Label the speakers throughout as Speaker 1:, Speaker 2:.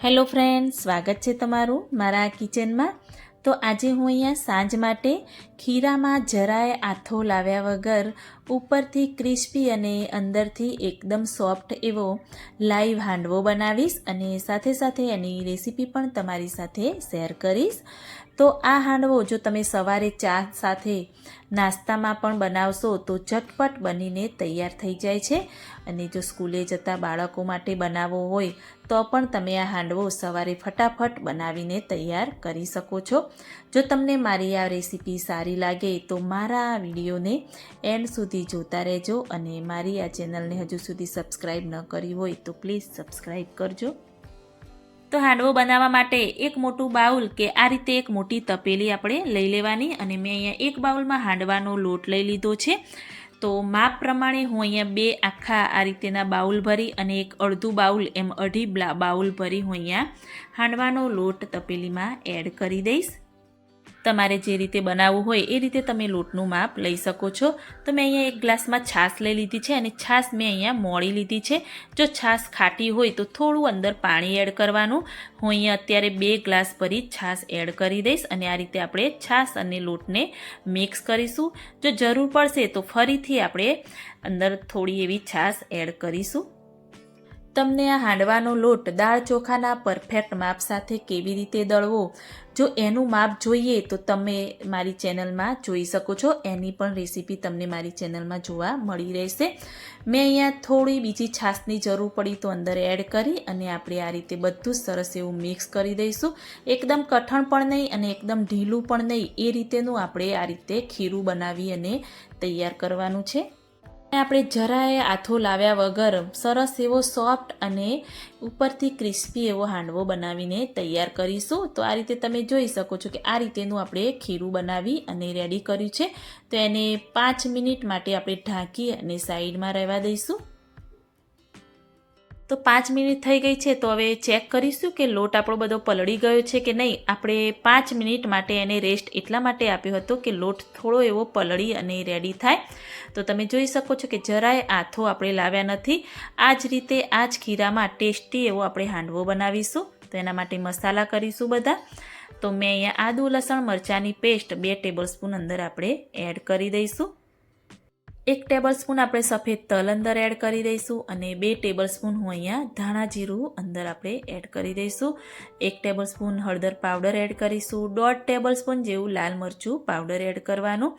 Speaker 1: Hello friend સ્વાગત છે તમારું મારા કિચનમાં. તો આજે હું અહીંયા સાંજ માટે ખીરામાં જરાય આથો લાવ્યા વગર ઉપરથી ક્રિસ્પી અને અંદરથી એકદમ સોફ્ટ એવો લાઈવ હાંડવો બનાવીશ અને સાથે સાથે એની રેસીપી પણ તમારી સાથે શેર કરીશ. તો આ હાંડવો જો તમે સવારે ચા સાથે નાસ્તામાં પણ બનાવશો તો ઝટપટ બનીને તૈયાર થઈ જાય છે. અને જો સ્કૂલે જતા બાળકો માટે બનાવવો હોય તો પણ તમે આ હાંડવો સવારે ફટાફટ બનાવીને તૈયાર કરી શકો છો. જો તમને મારી આ રેસીપી સારી લાગે તો મારા આ વિડીયોને એન્ડ સુધી જોતા રહેજો અને મારી આ ચેનલને હજુ સુધી સબસ્ક્રાઈબ ન કરી હોય તો પ્લીઝ સબસ્ક્રાઈબ કરજો. તો હાંડવો બનાવવા માટે એક મોટું બાઉલ કે આ રીતે એક મોટી તપેલી આપણે લઈ લેવાની અને મેં અહીંયા એક બાઉલમાં હાંડવાનો લોટ લઈ લીધો છે. તો માપ પ્રમાણે હું અહીંયા બે આખા આ રીતેના બાઉલ ભરી અને એક અડધું બાઉલ એમ અઢી બાઉલ ભરી હું અહીંયા હાંડવાનો લોટ તપેલીમાં એડ કરી દઈશ. તમારે જે રીતે બનાવવું હોય એ રીતે તમે લોટનું માપ લઈ શકો છો. તો મેં અહીંયા એક ગ્લાસમાં છાશ લઈ લીધી છે અને છાશ મેં અહીંયા મોળી લીધી છે. જો છાશ ખાટી હોય તો થોડું અંદર પાણી એડ કરવાનું. હું અહીંયા અત્યારે બે ગ્લાસ ભરી છાશ એડ કરી દઈશ અને આ રીતે આપણે છાશ અને લોટને મિક્સ કરીશું. જો જરૂર પડશે તો ફરીથી આપણે અંદર થોડી એવી છાશ એડ કરીશું. તમને આ હાંડવાનો લોટ દાળ ચોખાના પરફેક્ટ માપ સાથે કેવી રીતે દળવો? જો એનું માપ જોઈએ તો તમે મારી ચેનલમાં જોઈ શકો છો. એની પણ રેસીપી તમને મારી ચેનલમાં જોવા મળી રહેશે. મેં અહીંયા થોડી બીજી છાશની જરૂર પડી તો અંદર એડ કરી અને આપણે આ રીતે બધું સરસ એવું મિક્સ કરી દઈશું. એકદમ કઠણ પણ નહીં અને એકદમ ઢીલું પણ નહીં. એ રીતેનું આપણે આ રીતે ખીરું બનાવી અને તૈયાર કરવાનું છે. આપણે જરાય આથો લાવ્યા વગર સરસ એવો સોફ્ટ અને ઉપરથી ક્રિસ્પી એવો હાંડવો બનાવીને તૈયાર કરીશું. તો આ રીતે તમે જોઈ શકો છો કે આ રીતેનું આપણે ખીરું બનાવી અને રેડી કર્યું છે. તો એને પાંચ મિનિટ માટે આપણે ઢાંકી અને સાઈડમાં રહેવા દઈશું. તો પાંચ મિનિટ થઈ ગઈ છે, તો હવે ચેક કરીશું કે લોટ આપણો બધો પલળી ગયો છે કે નહીં. આપણે પાંચ મિનિટ માટે એને રેસ્ટ એટલા માટે આપ્યો હતો કે લોટ થોડો એવો પલળી અને રેડી થાય. તો તમે જોઈ શકો છો કે જરાય આથો આપણે લાવ્યા નથી. આ જ રીતે આ જ ખીરામાં ટેસ્ટી એવો આપણે હાંડવો બનાવીશું. તો એના માટે મસાલા કરીશું બધા. તો મેં અહીંયા આદુ લસણ મરચાંની પેસ્ટ બે ટેબલ સ્પૂન અંદર આપણે એડ કરી દઈશું. એક ટેબલ સ્પૂન આપણે સફેદ તલ અંદર એડ કરી દઈશું અને બે ટેબલ સ્પૂન હું અહીંયા ધાણા જીરું અંદર આપણે એડ કરી દઈશું. એક ટેબલ સ્પૂન હળદર પાવડર એડ કરીશું. દોઢ ટેબલ સ્પૂન જેવું લાલ મરચું પાવડર એડ કરવાનું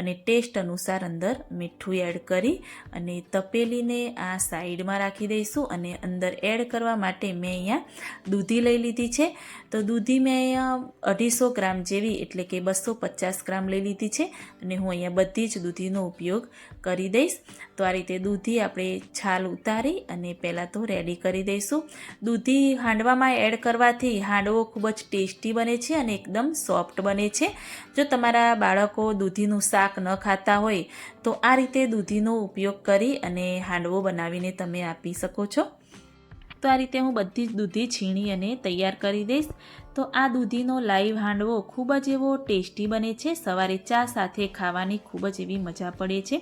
Speaker 1: અને ટેસ્ટ અનુસાર અંદર મીઠું એડ કરી અને તપેલીને આ સાઈડમાં રાખી દઈશું અને અંદર એડ કરવા માટે મેં અહીંયા દૂધી લઈ લીધી છે. તો દૂધી મેં અહીંયા અઢીસો ગ્રામ જેવી એટલે કે બસો પચાસ ગ્રામ લઈ લીધી છે અને હું અહીંયા બધી જ દૂધીનો ઉપયોગ કરી દઈશ. તો આ રીતે દૂધી આપણે છાલ ઉતારી અને પહેલાં તો રેડી કરી દઈશું. દૂધી હાંડવામાં એડ કરવાથી હાંડવો ખૂબ જ ટેસ્ટી બને છે અને એકદમ સોફ્ટ બને છે. જો તમારા બાળકો દૂધીનું શાક ન ખાતા હોય, તો આ રીતે દૂધીનો ઉપયોગ કરી અને હાંડવો બનાવીને તમે આપી શકો છો. તો આ રીતે હું બધી જ દૂધી છીણી અને તૈયાર કરી દઈશ. તો આ દૂધીનો લાઈવ હાંડવો ખૂબ જ એવો ટેસ્ટી બને છે. સવારે ચા સાથે ખાવાની ખૂબ જ એવી મજા પડે છે.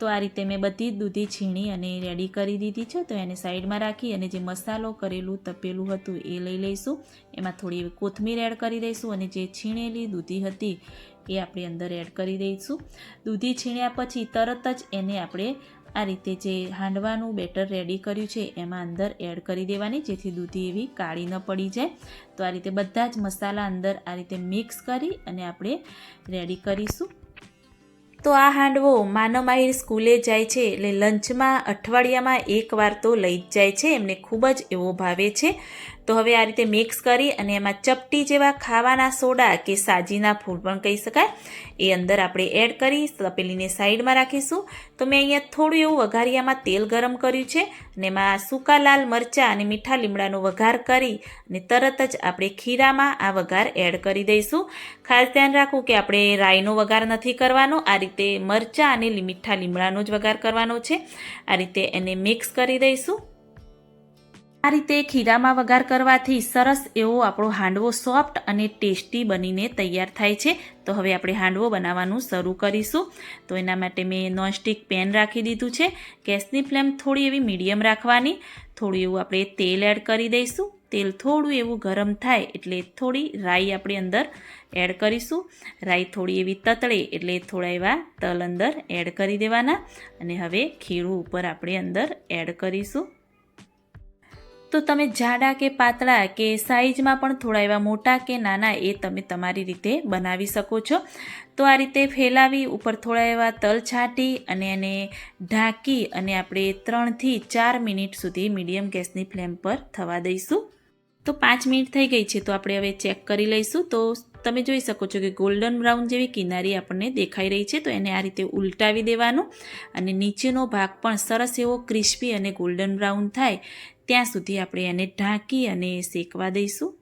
Speaker 1: તો આ રીતે મેં બધી જ દૂધી છીણી અને રેડી કરી દીધી છે. તો એને સાઈડમાં રાખી અને જે મસાલો કરેલું, તપેલું હતું એ લઈ લઈશું. એમાં થોડી કોથમીર એડ કરી દઈશું અને જે છીણેલી દૂધી હતી એ આપણે અંદર એડ કરી દઈશું. દૂધી છીણ્યા પછી તરત જ એને આપણે આ રીતે જે હાંડવાનું બેટર રેડી કર્યું છે, એમાં અંદર એડ કરી દેવાની, જેથી દૂધી એવી કાળી ન પડી જાય. તો આ રીતે બધા જ મસાલા અંદર આ રીતે મિક્સ કરી અને આપણે રેડી કરીશું. તો આ હાંડવો માનવમાહિર સ્કૂલે જાય છે, એટલે લંચમાં અઠવાડિયામાં એકવાર તો લઈ જ જાય છે, એમને ખૂબ જ એવો ભાવે છે. તો હવે આ રીતે મિક્સ કરી અને એમાં ચપટી જેવા ખાવાના સોડા કે સાજીના ફૂલ પણ કહી શકાય. એ અંદર આપણે એડ કરી તપેલીને સાઈડમાં રાખીશું. તો મેં અહીંયા થોડું એવું વઘારિયામાં તેલ ગરમ કર્યું છે અને એમાં સૂકા લાલ મરચાં અને મીઠા લીમડાનો વઘાર કરી અને તરત જ આપણે ખીરામાં આ વઘાર એડ કરી દઈશું. ખાસ ધ્યાન રાખવું કે આપણે રાઈનો વઘાર નથી કરવાનો. આ રીતે મરચાં અને મીઠા લીમડાનો જ વઘાર કરવાનો છે. આ રીતે એને મિક્સ કરી દઈશું. આ રીતે ખીરામાં વઘાર કરવાથી સરસ એવો આપણો હાંડવો સોફ્ટ અને ટેસ્ટી બનીને તૈયાર થાય છે. તો હવે આપણે હાંડવો બનાવવાનું શરૂ કરીશું. તો એના માટે મેં નોનસ્ટિક પેન રાખી દીધું છે. ગેસની ફ્લેમ થોડી એવી મીડિયમ રાખવાની. થોડું એવું આપણે તેલ એડ કરી દઈશું. તેલ થોડું એવું ગરમ થાય એટલે થોડી રાઈ આપણે અંદર એડ કરીશું. રાઈ થોડી એવી તતળે એટલે થોડા એવા તલ અંદર એડ કરી દેવાના. અને હવે ખીરું ઉપર આપણે અંદર એડ કરીશું. તો તમે જાડા કે પાતળા કે સાઈઝમાં પણ થોડા એવા મોટા કે નાના એ તમે તમારી રીતે બનાવી શકો છો. તો આ રીતે ફેલાવી ઉપર થોડા એવા તલ છાંટી અને એને ઢાંકી અને આપણે ત્રણથી ચાર મિનિટ સુધી મીડિયમ ગેસની ફ્લેમ પર થવા દઈશું. તો પાંચ મિનિટ થઈ ગઈ છે તો આપણે હવે ચેક કરી લઈશું. તો તમે જોઈ શકો છો કે ગોલ્ડન બ્રાઉન જેવી કિનારી આપણને દેખાઈ રહી છે. તો એને આ રીતે ઉલટાવી દેવાનું અને નીચેનો ભાગ પણ સરસ એવો ક્રિસ્પી અને ગોલ્ડન બ્રાઉન થાય ત્યાં સુધી આપણે એને ઢાંકી અને શેકવા દઈશું.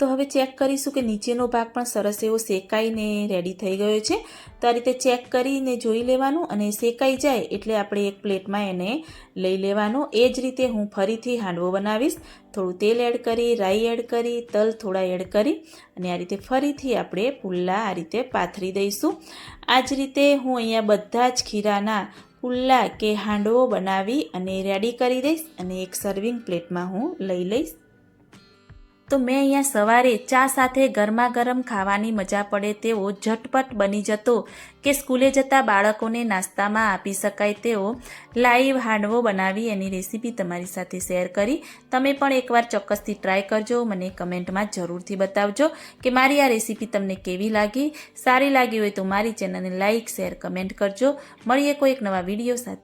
Speaker 1: તો હવે ચેક કરીશું કે નીચેનો ભાગ પણ સરસ એવો શેકાઈને રેડી થઈ ગયો છે. તો આ રીતે ચેક કરીને જોઈ લેવાનું અને શેકાઈ જાય એટલે આપણે એક પ્લેટમાં એને લઈ લેવાનું. એ જ રીતે હું ફરીથી હાંડવો બનાવીશ. થોડું તેલ એડ કરી, રાઈ એડ કરી, તલ થોડા એડ કરી અને આ રીતે ફરીથી આપણે પુલ્લા આ રીતે પાથરી દઈશું. આ જ રીતે હું અહીંયા બધા જ ખીરાના પુલ્લા કે હાંડવો બનાવી અને રેડી કરી દઈશ અને એક સર્વિંગ પ્લેટમાં હું લઈ લઈશ. તો મેં અહીંયા સવારે ચા સાથે ગરમા ગરમ ખાવાની મજા પડે તેવો ઝટપટ બની જતો કે સ્કૂલે જતા બાળકોને નાસ્તામાં આપી શકાય તેવો લાઈવ હાંડવો બનાવી એની રેસીપી તમારી સાથે શેર કરી. તમે પણ એકવાર ચોક્કસથી ટ્રાય કરજો, મને કમેન્ટમાં જરૂરથી બતાવજો કે મારી આ રેસીપી તમને કેવી લાગી. સારી લાગી હોય તો મારી ચેનલને લાઇક શેર, કમેન્ટ કરજો. મળીએ કોઈ એક નવા વીડિયો સાથે.